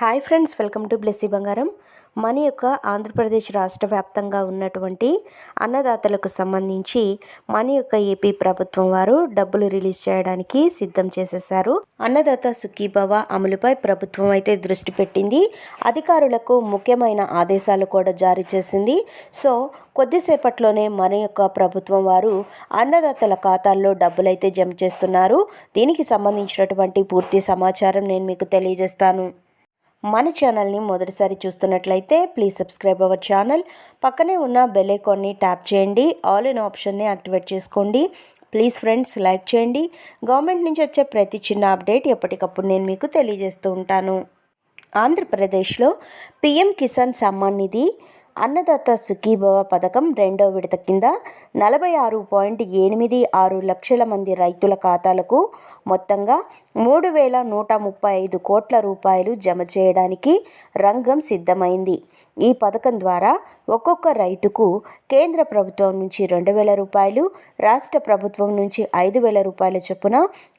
Hi friends welcome to Blessy Bangaram. మన యొక్క ఆంధ్రప్రదేశ్ రాష్ట్ర వ్యాప్తంగా ఉన్నటువంటి అన్నదాతలకు సంబంధించి మన యొక్క ఏపీ ప్రభుత్వం వారు డబ్బులు రిలీజ్ చేయడానికి సిద్ధం చేసేశారు. అన్నదాత సుఖీభవ అమలుపై ప్రభుత్వం అయితే దృష్టి పెట్టింది. అధికారులకు ముఖ్యమైన ఆదేశాలు కూడా జారీ చేసింది. సో కొద్దిసేపట్లోనే మన యొక్క ప్రభుత్వం వారు అన్నదాతల ఖాతాల్లో డబ్బులైతే జమ చేస్తున్నారు. దీనికి సంబంధించినటువంటి పూర్తి సమాచారం నేను మీకు తెలియజేస్తాను. మన ఛానల్ని మొదటిసారి చూస్తున్నట్లయితే ప్లీజ్ సబ్స్క్రైబ్ అవర్ ఛానల్ పక్కనే ఉన్న బెల్ ఐకాన్ని ట్యాప్ చేయండి. ఆల్ ఇన్ ఆప్షన్ని యాక్టివేట్ చేసుకోండి. ప్లీజ్ ఫ్రెండ్స్ లైక్ చేయండి. గవర్నమెంట్ నుంచి వచ్చే ప్రతి చిన్న అప్డేట్ ఎప్పటికప్పుడు నేను మీకు తెలియజేస్తూ ఉంటాను. ఆంధ్రప్రదేశ్లో పిఎం కిసాన్ సమ్మాన్ నిధి అన్నదాత సుఖీభవ పథకం రెండో విడత కింద నలభై ఆరు పాయింట్ ఎనిమిది ఆరు లక్షల మంది రైతుల ఖాతాలకు మొత్తంగా మూడు వేల నూట ముప్పై ఐదు కోట్ల రూపాయలు జమ చేయడానికి రంగం సిద్ధమైంది. ఈ పథకం ద్వారా ఒక్కొక్క రైతుకు కేంద్ర ప్రభుత్వం నుంచి రెండు వేల రూపాయలు రాష్ట్ర ప్రభుత్వం నుంచి ఐదు వేల రూపాయల చొప్పున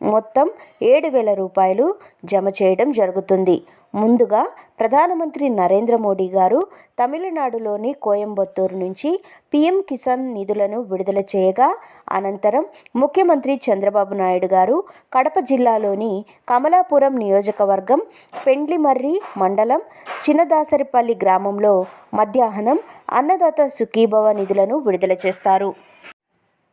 మొత్తం ఏడు వేల రూపాయలు జమ చేయడం జరుగుతుంది. ముందుగా ప్రధానమంత్రి నరేంద్ర మోడీ గారు తమిళనాడులోని కోయంబత్తూరు నుంచి పీఎం కిసాన్ నిధులను విడుదల చేయగా అనంతరం ముఖ్యమంత్రి చంద్రబాబు నాయుడు గారు కడప జిల్లాలోని కమలాపురం నియోజకవర్గం పెండ్లిమర్రి మండలం చిన్నదాసరిపల్లి గ్రామంలో మధ్యాహ్నం అన్నదాత సుఖీభవ నిధులను విడుదల చేస్తారు.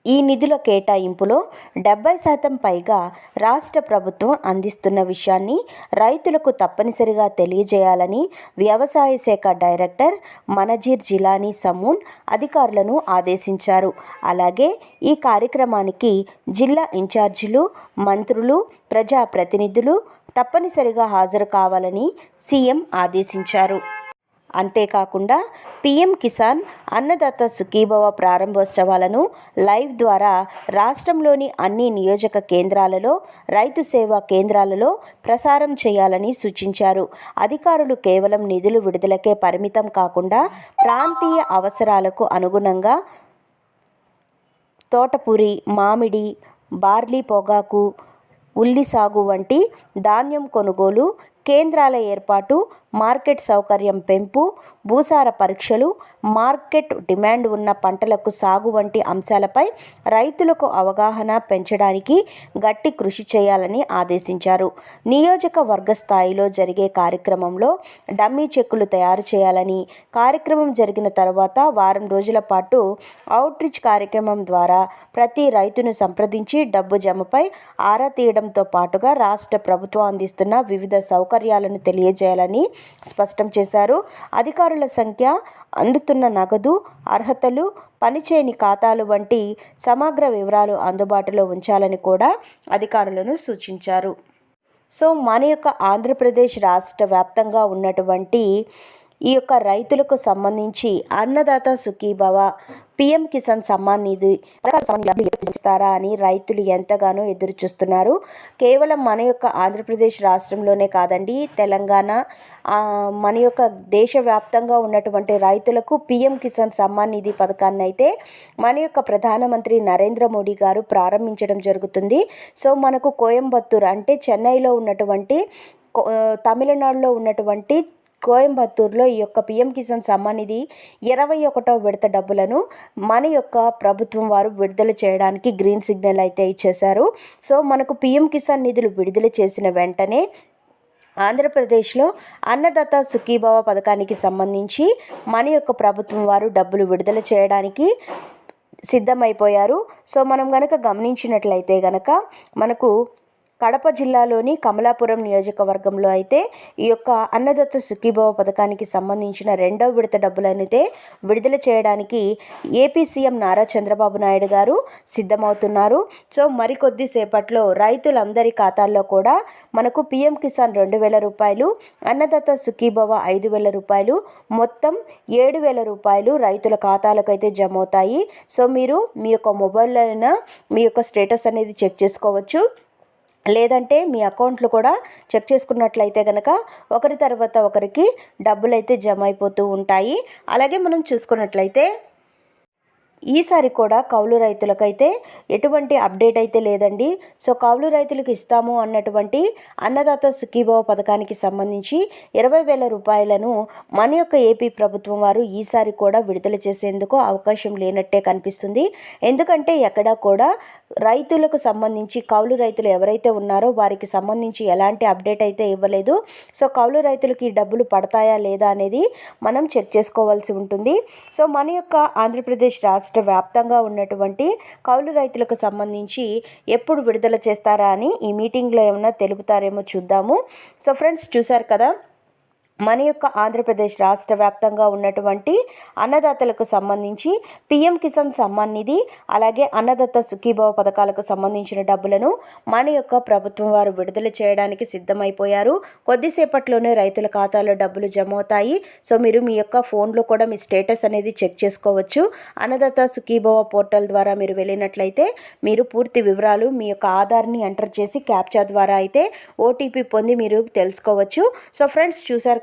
ఈ నిధుల కేటాయింపులో డెబ్బై శాతం పైగా రాష్ట్ర ప్రభుత్వం అందిస్తున్న విషయాన్ని రైతులకు తప్పనిసరిగా తెలియజేయాలని వ్యవసాయ శాఖ డైరెక్టర్ మనజీర్ జిలానీ సమూన్ అధికారులను ఆదేశించారు. అలాగే ఈ కార్యక్రమానికి జిల్లా ఇన్ఛార్జీలు మంత్రులు ప్రజాప్రతినిధులు తప్పనిసరిగా హాజరు కావాలని సీఎం ఆదేశించారు. అంతేకాకుండా పీఎం కిసాన్ అన్నదాత సుఖీభవ ప్రారంభోత్సవాలను లైవ్ ద్వారా రాష్ట్రంలోని అన్ని నియోజక కేంద్రాలలో రైతు సేవా కేంద్రాలలో ప్రసారం చేయాలని సూచించారు. అధికారులు కేవలం నిధులు విడుదలకే పరిమితం కాకుండా ప్రాంతీయ అవసరాలకు అనుగుణంగా తోటపూరి మామిడి బార్లీ పొగాకు ఉల్లి సాగు వంటి ధాన్యం కొనుగోలు కేంద్రాల ఏర్పాటు మార్కెట్ సౌకర్యం పెంపు భూసార పరీక్షలు మార్కెట్ డిమాండ్ ఉన్న పంటలకు సాగు వంటి అంశాలపై రైతులకు అవగాహన పెంచడానికి గట్టి కృషి చేయాలని ఆదేశించారు. నియోజకవర్గ స్థాయిలో జరిగే కార్యక్రమంలో డమ్మీ చెక్కులు తయారు చేయాలని కార్యక్రమం జరిగిన తర్వాత వారం రోజుల పాటు అవుట్రీచ్ కార్యక్రమం ద్వారా ప్రతి రైతును సంప్రదించి డబ్బు జమపై ఆరా తీయడంతో పాటుగా రాష్ట్ర ప్రభుత్వం అందిస్తున్న వివిధ సౌకర్యాలను తెలియజేయాలని స్పష్టం చేశారు. అధికారుల సంఖ్య అందుతున్న నగదు అర్హతలు పనిచేయని ఖాతాలు వంటి సమగ్ర వివరాలు అందుబాటులో ఉంచాలని కూడా అధికారులను సూచించారు. సో మన యొక్క ఆంధ్రప్రదేశ్ రాష్ట్ర వ్యాప్తంగా ఉన్నటువంటి ఈ యొక్క రైతులకు సంబంధించి అన్నదాత సుఖీభవ పీఎం కిసాన్ సమ్మాన్ నిధి ఇస్తారా అని రైతులు ఎంతగానో ఎదురు చూస్తున్నారు కేవలం మన యొక్క ఆంధ్రప్రదేశ్ రాష్ట్రంలోనే కాదండి తెలంగాణ మన యొక్క దేశవ్యాప్తంగా ఉన్నటువంటి రైతులకు పీఎం కిసాన్ సమ్మాన్ నిధి పథకాన్ని అయితే మన యొక్క ప్రధానమంత్రి నరేంద్ర మోడీ గారు ప్రారంభించడం జరుగుతుంది. సో మనకు కోయంబత్తూర్ అంటే చెన్నైలో ఉన్నటువంటి తమిళనాడులో ఉన్నటువంటి కోయంబత్తూరులో ఈ యొక్క పిఎం కిసాన్ సమ్మాన్ నిధి ఇరవై ఒకటో విడత డబ్బులను మన యొక్క ప్రభుత్వం వారు విడుదల చేయడానికి గ్రీన్ సిగ్నల్ అయితే ఇచ్చేశారు. సో మనకు పిఎం కిసాన్ నిధులు విడుదల చేసిన వెంటనే ఆంధ్రప్రదేశ్లో అన్నదాత సుఖీభావ పథకానికి సంబంధించి మన యొక్క ప్రభుత్వం వారు డబ్బులు విడుదల చేయడానికి సిద్ధమైపోయారు. సో మనం కనుక గమనించినట్లయితే కనుక మనకు కడప జిల్లాలోని కమలాపురం నియోజకవర్గంలో అయితే ఈ యొక్క అన్నదత్త సుఖీభవ పథకానికి సంబంధించిన రెండవ విడత డబ్బులనైతే విడుదల చేయడానికి ఏపీ సీఎం నారా చంద్రబాబు నాయుడు గారు సిద్ధమవుతున్నారు. సో మరికొద్ది సేపట్లో రైతులందరి ఖాతాల్లో కూడా మనకు పీఎం కిసాన్ రెండు వేల రూపాయలు అన్నదత్త సుఖీభవ ఐదు వేల రూపాయలు మొత్తం ఏడు వేల రూపాయలు రైతుల ఖాతాలకు అయితే జమ అవుతాయి సో మీరు మీ యొక్క మొబైల్లో మీ యొక్క స్టేటస్ అనేది చెక్ చేసుకోవచ్చు. లేదంటే మీ అకౌంట్లు కూడా చెక్ చేసుకున్నట్లయితే కనుక ఒకరి తర్వాత ఒకరికి డబ్బులు అయితే జమ అయిపోతూ ఉంటాయి. అలాగే మనం చూసుకున్నట్లయితే ఈసారి కూడా కౌలు రైతులకైతే ఎటువంటి అప్డేట్ అయితే లేదండి. సో కౌలు రైతులకు ఇస్తాము అన్నటువంటి అన్నదాత సుఖీభావ పథకానికి సంబంధించి ఇరవై వేల రూపాయలను మన యొక్క ఏపీ ప్రభుత్వం వారు ఈసారి కూడా విడుదల చేసేందుకు అవకాశం లేనట్టే కనిపిస్తుంది. ఎందుకంటే ఎక్కడా కూడా రైతులకు సంబంధించి కౌలు రైతులు ఎవరైతే ఉన్నారో వారికి సంబంధించి ఎలాంటి అప్డేట్ అయితే ఇవ్వలేదు. సో కౌలు రైతులకి ఈ డబ్బులు పడతాయా లేదా అనేది మనం చెక్ చేసుకోవాల్సి ఉంటుంది. సో మన యొక్క ఆంధ్రప్రదేశ్ రాష్ట్ర వ్యాప్తంగా ఉన్నటువంటి కౌలు రైతులకు సంబంధించి ఎప్పుడు విడుదల చేస్తారా అని ఈ మీటింగ్లో ఏమైనా తెలుపుతారేమో చూద్దాము. సో ఫ్రెండ్స్ చూసారు కదా? మన యొక్క ఆంధ్రప్రదేశ్ రాష్ట్ర వ్యాప్తంగా ఉన్నటువంటి అన్నదాతలకు సంబంధించి పిఎం కిసాన్ సమ్మాన్ నిధి అలాగే అన్నదాత సుఖీభావ పథకాలకు సంబంధించిన డబ్బులను మన యొక్క ప్రభుత్వం వారు విడుదల చేయడానికి సిద్ధమైపోయారు. కొద్దిసేపట్లోనే రైతుల ఖాతాలో డబ్బులు జమ అవుతాయి సో మీరు మీ యొక్క ఫోన్లో కూడా మీ స్టేటస్ అనేది చెక్ చేసుకోవచ్చు. అన్నదాత సుఖీభావ పోర్టల్ ద్వారా మీరు వెళ్ళినట్లయితే మీరు పూర్తి వివరాలు మీ యొక్క ఆధార్ని ఎంటర్ చేసి క్యాప్చా ద్వారా అయితే ఓటీపీ పొంది మీరు తెలుసుకోవచ్చు. సో ఫ్రెండ్స్ చూసారు